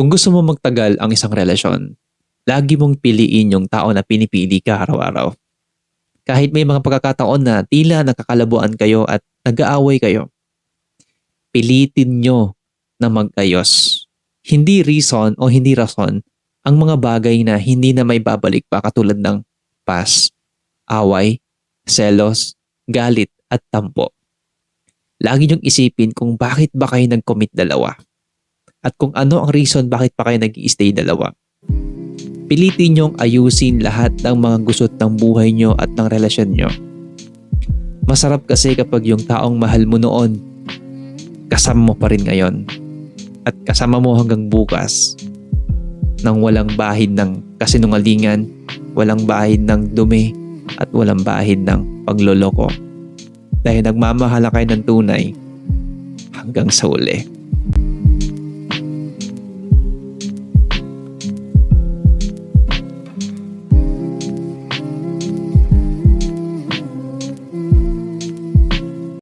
Kung gusto mo magtagal ang isang relasyon, lagi mong piliin yung tao na pinipili ka araw-araw. Kahit may mga pagkakataon na tila nakakalabuan kayo at nag-aaway kayo, pilitin nyo na magkayos. Hindi reason o hindi rason ang mga bagay na hindi na may babalik pa katulad ng past, away, selos, galit at tampo. Lagi niyong isipin kung bakit ba kayo nag-commit dalawa at kung ano ang reason bakit pa kayo nag stay dalawa. Pilitin niyong ayusin lahat ng mga gusot ng buhay niyo at ng relasyon niyo. Masarap kasi kapag yung taong mahal mo noon, kasama mo pa rin ngayon. At kasama mo hanggang bukas nang walang bahid ng kasinungalingan, walang bahid ng dumi, at walang bahid ng pagloloko. Dahil nagmamahala kayo ng tunay hanggang sa uli.